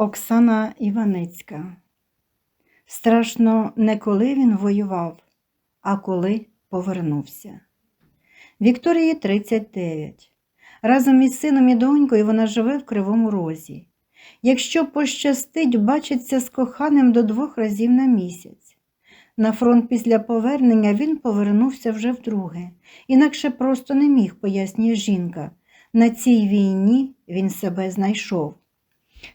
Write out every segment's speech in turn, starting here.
Оксана Іваницька. Страшно не коли він воював, а коли повернувся. Вікторії 39. Разом із сином і донькою вона живе в Кривому Розі. Якщо пощастить, бачиться з коханим до двох разів на місяць. На фронт після повернення він повернувся вже вдруге, інакше просто не міг, пояснює жінка. На цій війні він себе знайшов.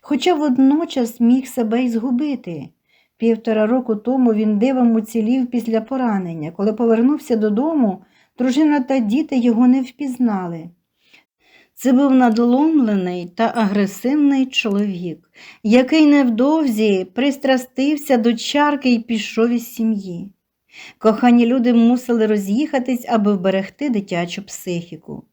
Хоча водночас міг себе й згубити. Півтора року тому він дивом уцілів після поранення. Коли повернувся додому, дружина та діти його не впізнали. Це був надломлений та агресивний чоловік, який невдовзі пристрастився до чарки і пішов із сім'ї. Кохані люди мусили роз'їхатись, аби вберегти дитячу психіку.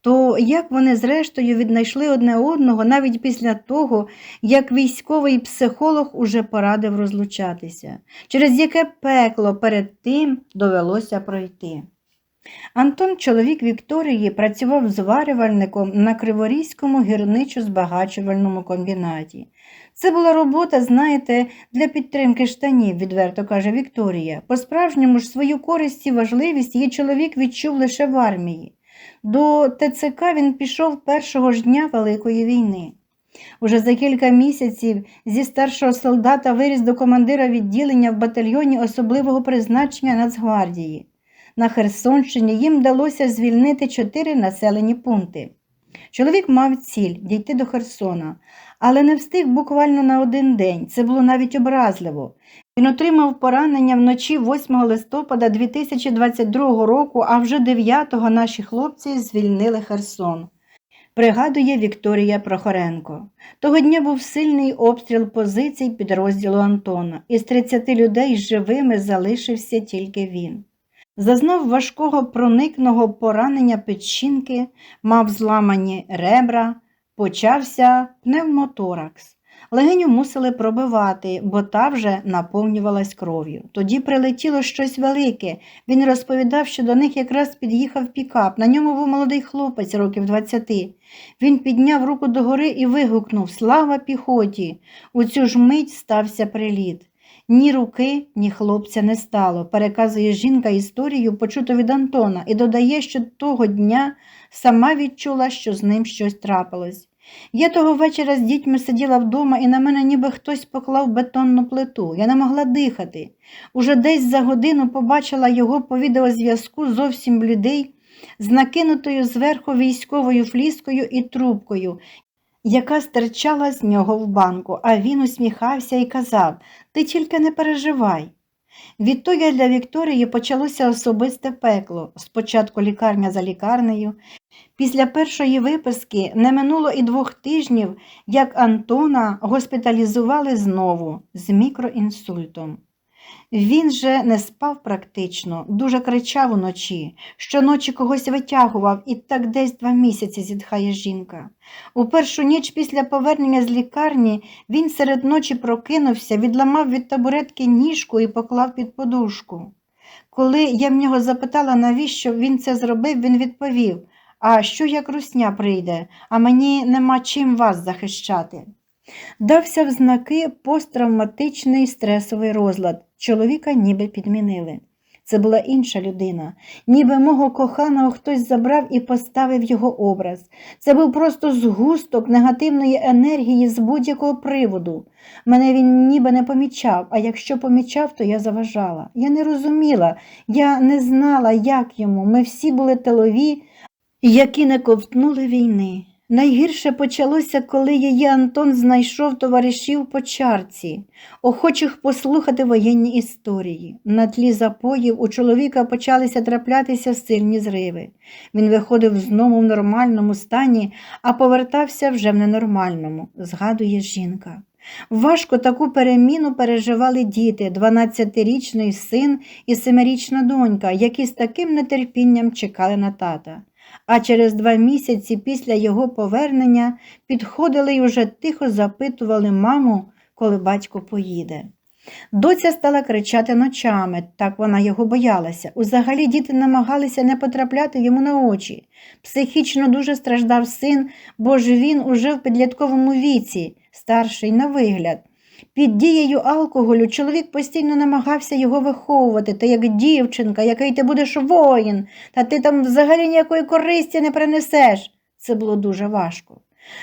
То як вони зрештою віднайшли одне одного навіть після того, як військовий психолог уже порадив розлучатися, через яке пекло перед тим довелося пройти. Антон, чоловік Вікторії, працював зварювальником на Криворізькому гірничо-збагачувальному комбінаті. Це була робота, знаєте, для підтримки штанів, відверто каже Вікторія. По-справжньому ж свою користь і важливість її чоловік відчув лише в армії. До ТЦК він пішов першого ж дня Великої війни. Уже за кілька місяців зі старшого солдата виріс до командира відділення в батальйоні особливого призначення Нацгвардії. На Херсонщині їм вдалося звільнити чотири населені пункти. Чоловік мав ціль дійти до Херсона, але не встиг буквально на один день. Це було навіть образливо. Він отримав поранення вночі 8 листопада 2022 року, а вже 9-го наші хлопці звільнили Херсон. Пригадує Вікторія Прохоренко. Того дня був сильний обстріл позицій підрозділу Антона. Із 30 людей живими залишився тільки він. Зазнав важкого проникного поранення печінки, мав зламані ребра, почався пневмоторакс. Легеню мусили пробивати, бо та вже наповнювалась кров'ю. Тоді прилетіло щось велике. Він розповідав, що до них якраз під'їхав пікап. На ньому був молодий хлопець років 20. Він підняв руку догори і вигукнув Слава піхоті! У цю ж мить стався приліт. Ні руки, ні хлопця не стало, переказує жінка історію, почуту від Антона, і додає, що того дня сама відчула, що з ним щось трапилось. Я того вечора з дітьми сиділа вдома, і на мене ніби хтось поклав бетонну плиту. Я не могла дихати. Уже десь за годину побачила його по відеозв'язку зовсім блідий, з накинутою зверху військовою фліскою і трубкою, яка стирчала з нього в банку, а він усміхався і казав Ти тільки не переживай. Відтоді для Вікторії почалося особисте пекло. Спочатку лікарня за лікарнею. Після першої виписки не минуло і двох тижнів, як Антона госпіталізували знову з мікроінсультом. Він же не спав практично, дуже кричав уночі, щоночі когось витягував і так десь два місяці зітхає жінка. У першу ніч після повернення з лікарні він серед ночі прокинувся, відламав від табуретки ніжку і поклав під подушку. Коли я в нього запитала, навіщо він це зробив, він відповів А що як русня прийде, а мені нема чим вас захищати. Дався в знаки посттравматичний стресовий розлад. Чоловіка ніби підмінили. Це була інша людина, ніби мого коханого хтось забрав і поставив його образ. Це був просто згусток негативної енергії з будь-якого приводу. Мене він ніби не помічав, а якщо помічав, то я заважала. Я не розуміла, я не знала, як йому. Ми всі були тилові, які не ковтнули війни. Найгірше почалося, коли її Антон знайшов товаришів по чарці, охочих послухати воєнні історії. На тлі запоїв у чоловіка почалися траплятися сильні зриви. Він виходив знову в нормальному стані, а повертався вже в ненормальному, згадує жінка. Важко таку переміну переживали діти, 12-річний син і 7-річна донька, які з таким нетерпінням чекали на тата а через два місяці після його повернення підходили й уже тихо запитували маму, коли батько поїде. Доця стала кричати ночами, так вона його боялася. Узагалі діти намагалися не потрапляти йому на очі. Психічно дуже страждав син, бо ж він уже в підлітковому віці, старший на вигляд. Під дією алкоголю чоловік постійно намагався його виховувати, та як дівчинка, який ти будеш воїн, та ти там взагалі ніякої користі не принесеш. Це було дуже важко.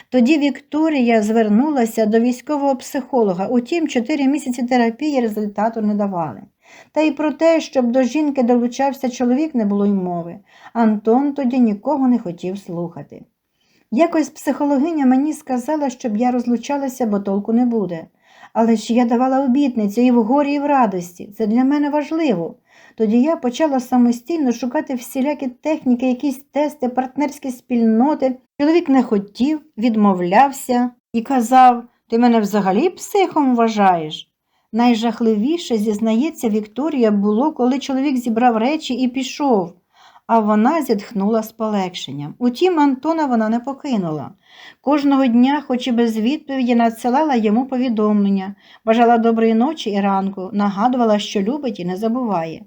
Тоді Вікторія звернулася до військового психолога, утім, чотири місяці терапії результату не давали. Та й про те, щоб до жінки долучався чоловік, не було й мови. Антон тоді нікого не хотів слухати. Якось психологиня мені сказала, щоб я розлучалася, бо толку не буде. Але ж я давала обітницю і в горі, і в радості. Це для мене важливо. Тоді я почала самостійно шукати всілякі техніки, якісь тести, партнерські спільноти. Чоловік не хотів, відмовлявся і казав: Ти мене взагалі психом вважаєш? Найжахливіше, зізнається, Вікторія було, коли чоловік зібрав речі і пішов, а вона зітхнула з полегшенням. Утім, Антона вона не покинула. Кожного дня, хоч і без відповіді, надсилала йому повідомлення, бажала доброї ночі і ранку, нагадувала, що любить і не забуває.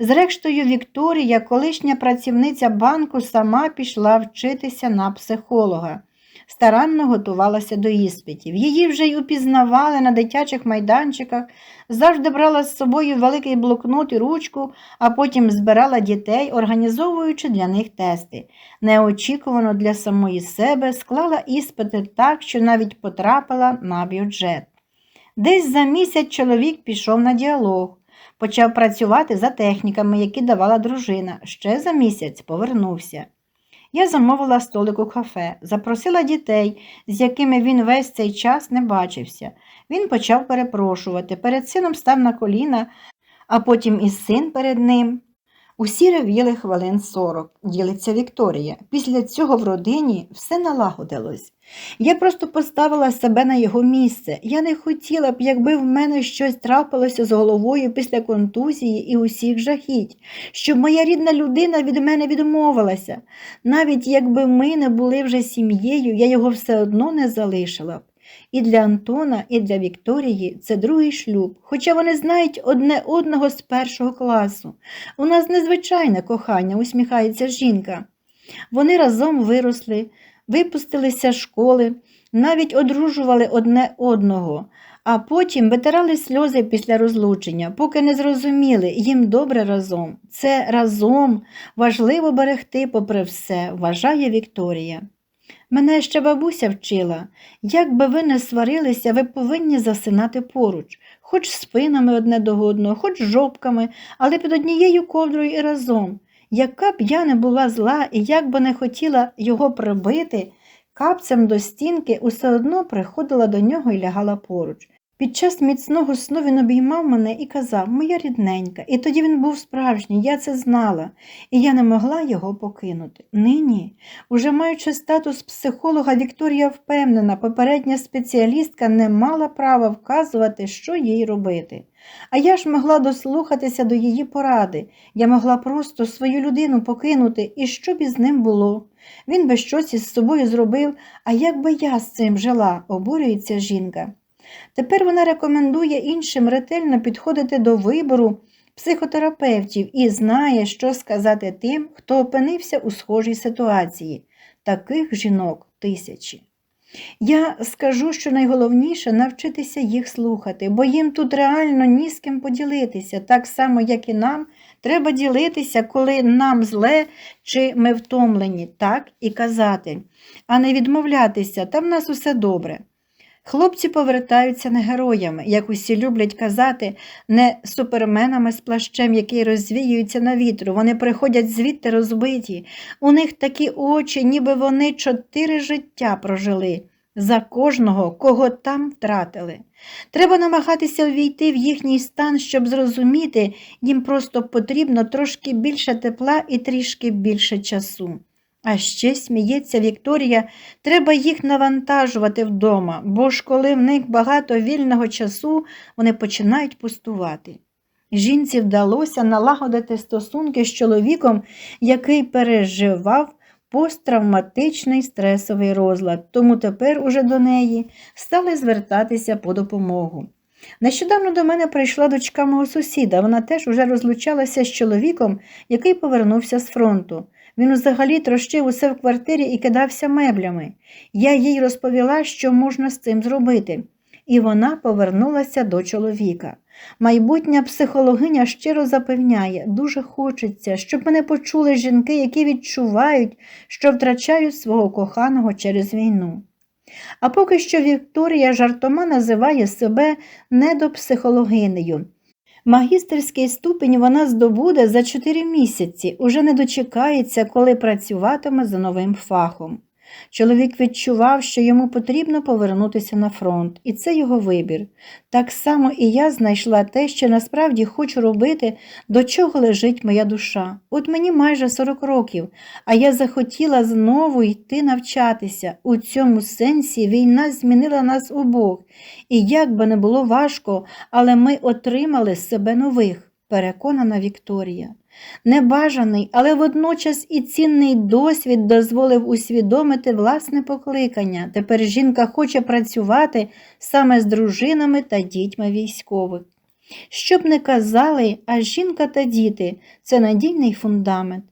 Зрештою, Вікторія, колишня працівниця банку, сама пішла вчитися на психолога. Старанно готувалася до іспитів. Її вже й упізнавали на дитячих майданчиках, завжди брала з собою великий блокнот і ручку, а потім збирала дітей, організовуючи для них тести. Неочікувано для самої себе склала іспити так, що навіть потрапила на бюджет. Десь за місяць чоловік пішов на діалог. Почав працювати за техніками, які давала дружина. Ще за місяць повернувся. Я замовила столик у кафе, запросила дітей, з якими він весь цей час не бачився. Він почав перепрошувати. Перед сином став на коліна, а потім і син перед ним. Усі ревіли хвилин сорок, ділиться Вікторія. Після цього в родині все налагодилось. Я просто поставила себе на його місце. Я не хотіла б, якби в мене щось трапилося з головою після контузії і усіх жахіть, щоб моя рідна людина від мене відмовилася. Навіть якби ми не були вже сім'єю, я його все одно не залишила б. І для Антона, і для Вікторії це другий шлюб, хоча вони знають одне одного з першого класу. У нас незвичайне кохання, усміхається жінка. Вони разом виросли, випустилися з школи, навіть одружували одне одного, а потім витирали сльози після розлучення, поки не зрозуміли, їм добре разом. Це разом важливо берегти, попри все, вважає Вікторія. Мене ще бабуся вчила, як би ви не сварилися, ви повинні засинати поруч, хоч спинами одне до одного, хоч жопками, але під однією ковдрою і разом. Яка б я не була зла і як би не хотіла його прибити, капцем до стінки усе одно приходила до нього і лягала поруч. Під час міцного сну він обіймав мене і казав Моя рідненька, і тоді він був справжній, я це знала, і я не могла його покинути. Нині, уже маючи статус психолога, Вікторія впевнена, попередня спеціалістка не мала права вказувати, що їй робити. А я ж могла дослухатися до її поради, я могла просто свою людину покинути, і що б із ним було. Він би щось із собою зробив, а як би я з цим жила, обурюється жінка. Тепер вона рекомендує іншим ретельно підходити до вибору психотерапевтів і знає, що сказати тим, хто опинився у схожій ситуації. Таких жінок тисячі. Я скажу, що найголовніше навчитися їх слухати, бо їм тут реально ні з ким поділитися, так само, як і нам, треба ділитися, коли нам зле чи ми втомлені, так і казати, а не відмовлятися, там в нас усе добре. Хлопці повертаються не героями, як усі люблять казати, не суперменами з плащем, який розвіюється на вітру. Вони приходять звідти розбиті. У них такі очі, ніби вони чотири життя прожили за кожного, кого там втратили. Треба намагатися увійти в їхній стан, щоб зрозуміти, їм просто потрібно трошки більше тепла і трішки більше часу. А ще сміється Вікторія, треба їх навантажувати вдома, бо ж коли в них багато вільного часу, вони починають пустувати. Жінці вдалося налагодити стосунки з чоловіком, який переживав посттравматичний стресовий розлад, тому тепер уже до неї стали звертатися по допомогу. Нещодавно до мене прийшла дочка мого сусіда. Вона теж уже розлучалася з чоловіком, який повернувся з фронту. Він взагалі трощив усе в квартирі і кидався меблями. Я їй розповіла, що можна з цим зробити, і вона повернулася до чоловіка. Майбутня психологиня щиро запевняє, дуже хочеться, щоб мене почули жінки, які відчувають, що втрачають свого коханого через війну. А поки що Вікторія жартома називає себе недопсихологинею. Магістерський ступінь вона здобуде за 4 місяці, уже не дочекається, коли працюватиме за новим фахом. Чоловік відчував, що йому потрібно повернутися на фронт, і це його вибір. Так само і я знайшла те, що насправді хочу робити, до чого лежить моя душа. От мені майже 40 років, а я захотіла знову йти навчатися. У цьому сенсі війна змінила нас обох, і як би не було важко, але ми отримали себе нових, переконана Вікторія. Небажаний, але водночас і цінний досвід дозволив усвідомити власне покликання. Тепер жінка хоче працювати саме з дружинами та дітьми військових. Щоб не казали, а жінка та діти це надійний фундамент.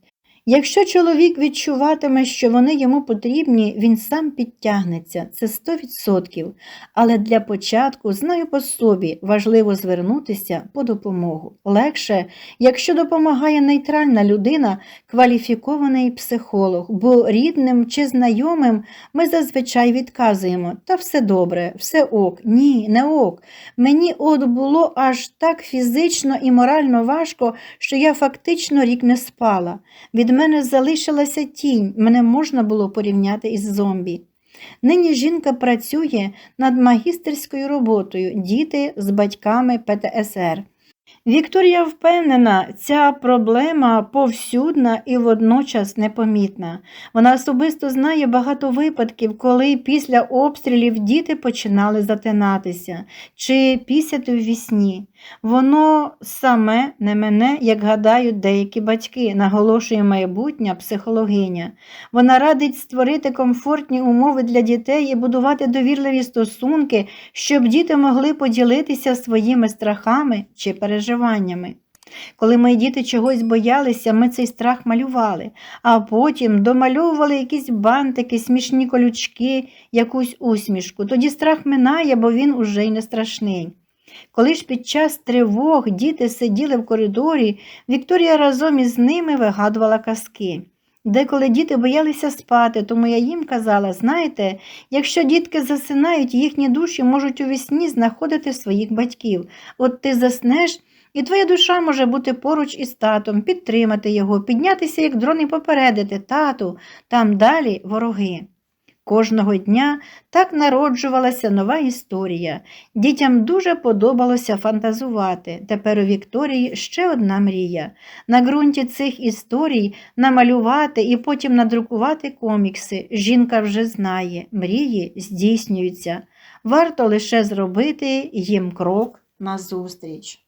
Якщо чоловік відчуватиме, що вони йому потрібні, він сам підтягнеться, це 100%. Але для початку, знаю по собі, важливо звернутися по допомогу. Легше, якщо допомагає нейтральна людина, кваліфікований психолог, бо рідним чи знайомим ми зазвичай відказуємо, та все добре, все ок, ні, не ок. Мені от було аж так фізично і морально важко, що я фактично рік не спала. Від мене залишилася тінь, мене можна було порівняти із зомбі. Нині жінка працює над магістерською роботою діти з батьками ПТСР. Вікторія впевнена, ця проблема повсюдна і водночас непомітна. Вона особисто знає багато випадків, коли після обстрілів діти починали затинатися чи пісяти в вісні. Воно саме не мене, як гадають деякі батьки, наголошує майбутня психологиня. Вона радить створити комфортні умови для дітей і будувати довірливі стосунки, щоб діти могли поділитися своїми страхами чи переживаннями. Коли мої діти чогось боялися, ми цей страх малювали, а потім домальовували якісь бантики, смішні колючки, якусь усмішку. Тоді страх минає, бо він уже й не страшний. Коли ж під час тривог діти сиділи в коридорі, Вікторія разом із ними вигадувала казки. Деколи діти боялися спати, тому я їм казала, знаєте, якщо дітки засинають, їхні душі можуть у вісні знаходити своїх батьків. От ти заснеш, і твоя душа може бути поруч із татом, підтримати його, піднятися, як дрон і попередити тату, там далі вороги. Кожного дня так народжувалася нова історія. Дітям дуже подобалося фантазувати. Тепер у Вікторії ще одна мрія. На ґрунті цих історій намалювати і потім надрукувати комікси. Жінка вже знає, мрії здійснюються. Варто лише зробити їм крок назустріч.